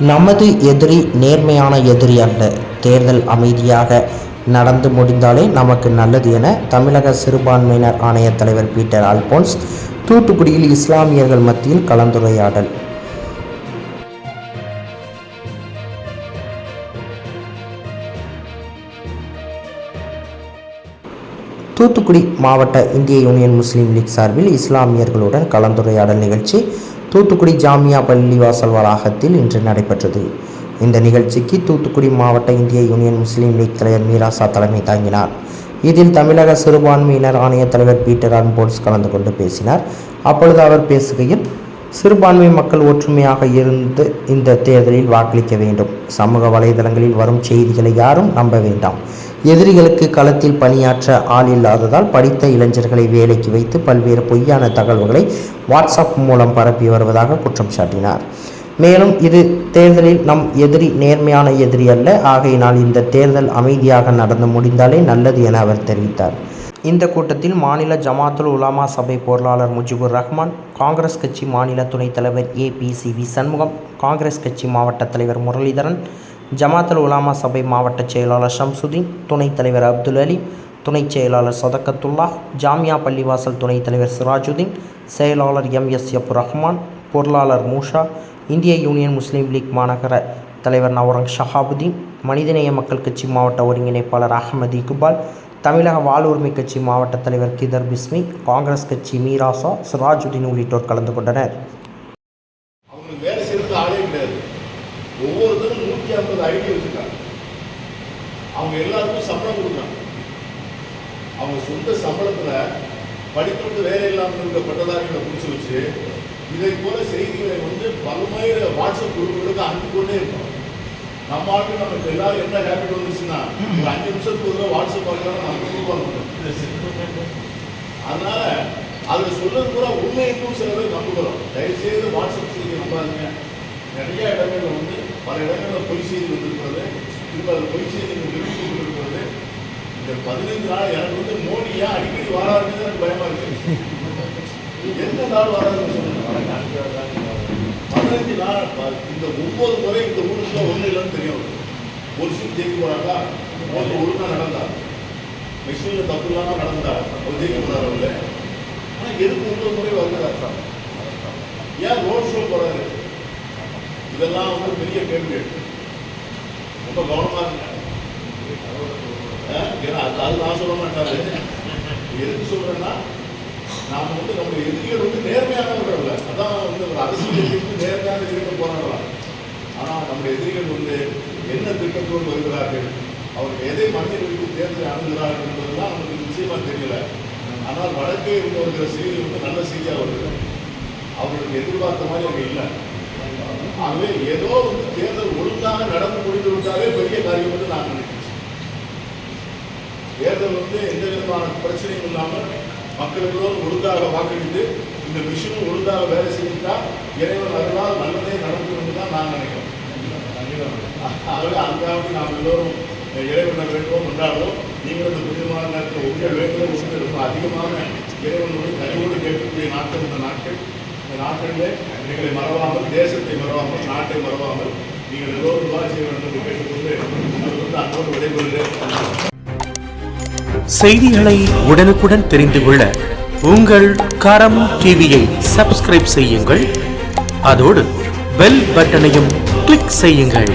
நமது எதிரி நேர்மையான எதிரி அல்ல. தேர்தல் அமைதியாக நடந்து முடிந்தாலே நமக்கு நல்லது என தமிழக சிறுபான்மையினர் ஆணைய தலைவர் பீட்டர் அல்போன்ஸ் தூத்துக்குடியில் இஸ்லாமியர்கள் மத்தியில் கலந்துரையாடல். தூத்துக்குடி மாவட்ட இந்திய யூனியன் முஸ்லீம் லீக் சார்பில் இஸ்லாமியர்களுடன் கலந்துரையாடல் நிகழ்ச்சி தூத்துக்குடி ஜாமியா பள்ளிவாசல் வளாகத்தில் இன்று நடைபெற்றது. இந்த நிகழ்ச்சிக்கு தூத்துக்குடி மாவட்ட இந்திய யூனியன் முஸ்லீம் லீக் தலைவர் மீராசா தலைமை தாங்கினார். இதில் தமிழக சிறுபான்மையினர் ஆணைய தலைவர் பீட்டர் அன்போல்ஸ் கலந்து கொண்டு பேசினார். அப்பொழுது அவர் பேசுகையில் சிறுபான்மை மக்கள் ஒற்றுமையாக இருந்து இந்த தேர்தலில் வாக்களிக்க வேண்டும். சமூக வலைதளங்களில் வரும் செய்திகளை யாரும் நம்ப வேண்டாம். எதிரிகளுக்கு களத்தில் பணியாற்ற ஆள் இல்லாததால் படித்த இளைஞர்களை வேலைக்கு வைத்து பல்வேறு பொய்யான தகவல்களை வாட்ஸ்அப் மூலம் பரப்பி வருவதாக குற்றம் சாட்டினார். மேலும் இது தேர்தலில் நம் எதிரி நேர்மையான எதிரி அல்ல. ஆகையினால் இந்த தேர்தல் அமைதியாக நடந்து முடிந்தாலே நல்லது என அவர் தெரிவித்தார். இந்த கூட்டத்தில் மாநில ஜமாத்துல் உலாமா சபை பொருளாளர் முஜிபுர் ரஹ்மான் காங்கிரஸ் கட்சி மாநில துணைத் தலைவர் A P C V Shanmugam Congress கட்சி மாவட்ட தலைவர் முரளிதரன் ஜமாத்தல் உலாமா சபை மாவட்ட செயலாளர் ஷம்சுதீன் துணைத் தலைவர் அப்துல் அலி துணைச் செயலாளர் சதக்கத்துல்லா ஜாமியா பள்ளிவாசல் துணைத் தலைவர் சிராஜுதீன் செயலாளர் எம் எஸ் எப் ரஹ்மான் பொருளாளர் மூஷா இந்திய யூனியன் முஸ்லீம் லீக் மாநகர தலைவர் நவரங் ஷஹாபுதீன் மனிதநேய மக்கள் கட்சி மாவட்ட ஒருங்கிணைப்பாளர் அகமது இக்பால் தமிழக வாழ்வுரிமை கட்சி மாவட்ட தலைவர் கிதர் பிஸ்மி காங்கிரஸ் கட்சி மீராசா சிராஜுதீன் உள்ளிட்டோர் கலந்து கொண்டனர். ஒவ்வொருத்தரும் ஐம்பது ஐடி வச்சிருக்காங்க அவங்க எல்லாருக்கும் சம்பளம் கொடுக்குறாங்க. அவங்க சொந்த சம்பளத்துல படித்துட்டு வேலை இல்லாமல் இருக்க பட்டதாரிகளை பிடிச்சி வச்சு இதை போல செய்திகளை வந்து பல்வேறு வாட்ஸ்அப் குழுக்களுக்கு அனுப்பி கொண்டே இருக்கோம் நம்ம ஆட்டு நமக்கு எல்லாரும் என்ன ஹேபிட் வந்துச்சுன்னா ஒரு அஞ்சு நிமிஷத்துக்கு ஒரு வாட்ஸ்அப் பார்க்கலாம் நம்ம கொடுப்பாங்க அதனால அதுல சொல்றது உண்மை உண்மைக்கும் சில பேர் நம்புகிறோம் தயவு செய்து வாட்ஸ்அப் செய்தி நம்பாதுங்க. நிறைய இடங்கள் வந்து பல இடங்களில் பொய் செய்தி வந்திருக்கிறது இப்போ அது பொய் செய்து நிறுத்தி கொண்டிருக்கிறது. இந்த பதினைந்து நாள் எனக்கு வந்து மோடி ஏன் அடிக்கடி வராதுன்னு எனக்கு பயமா இருக்கு. எந்த நாள் வராதுன்னு சொல்லுங்க. பதினஞ்சு நாள் இந்த ஒன்பது முறை இந்த ஊருக்கு ஒன்றும் இல்லைன்னு தெரியும். ஒரு சீட் ஜெயிக்க போறாங்களா? அவங்க ஒழுங்காக நடந்தா. மிஷின்ல தப்பு இல்லாமல் நடந்தா. அவர் ஜெயிக்க போறாரு அவரு. ஆனால் எதுக்கு ஒன்பது முறை வருகிறார்? ஏன் ரோட் ஷோ போறாரு? இதெல்லாம் வந்து பெரிய கேள்வி. ரொம்ப கவனமாக இருக்காங்க ஏன்னா அது நான் சொல்ல மாட்டாரு எதுக்கு சொல்றேன்னா நாம வந்து நம்ம எதிரிகள் வந்து நேர்மையானவர்கள் அதான் வந்து ஒரு அரசியல் நேர்மையான இருக்க போறாங்களா ஆனால் நம்ம எதிரிகள் வந்து என்ன திட்டத்தோடு வருகிறார்கள்? அவர்கள் எதை மனித வைத்து தேர்தலை அணுகிறார்கள் என்பதுதான் நமக்கு நிச்சயமாக தெரியல. ஆனால் வடக்கே இருந்து வருகிற செய்தி வந்து நல்ல செய்தியாக வருது. அவர்களுக்கு எதிர்பார்த்த மாதிரி அங்கே இல்லை. ஆகவே ஏதோ வந்து தேர்தல் ஒழுங்காக நடந்து முடிந்து விட்டாலே பெரிய காரியம் வந்து நான் நினைக்கிறேன். தேர்தல் வந்து எந்த விதமான பிரச்சனையும் இல்லாமல் மக்கள் ஒழுங்காக வாக்களித்து இந்த மிஷினும் ஒழுங்காக வேலை செய்தால் இறைவன் அருளால் நல்லதே நடந்து என்று தான் நான் நினைக்கிறேன். ஆகவே அங்காவது நாம் எல்லோரும் இறைவனை வேண்டுவோம் கொண்டாடுவோம் நீங்கள் இந்த புனிதமான நேரத்தில் உங்கள் வேண்டுதல் உங்களுக்கு ரொம்ப அதிகமான இறைவனுடைய கனிவோடு கேட்கக்கூடிய நாட்கள் இந்த நாட்கள். இந்த நாட்களிலே எங்களை மறவாமல் தேசத்தை மறவாமல் நாட்டை மறவாமல் நீங்கள் எல்லோரும் செய்ய வேண்டும் என்று கேட்டுக்கொண்டு உங்களுக்கு அன்போடு விடைபெறுகிறேன். செய்திகளை உடனுக்குடன் தெரிந்து கொள்ள உங்கள் கரம் டிவியை சப்ஸ்கிரைப் செய்யுங்கள். அதோடு பெல் பட்டனையும் கிளிக் செய்யுங்கள்.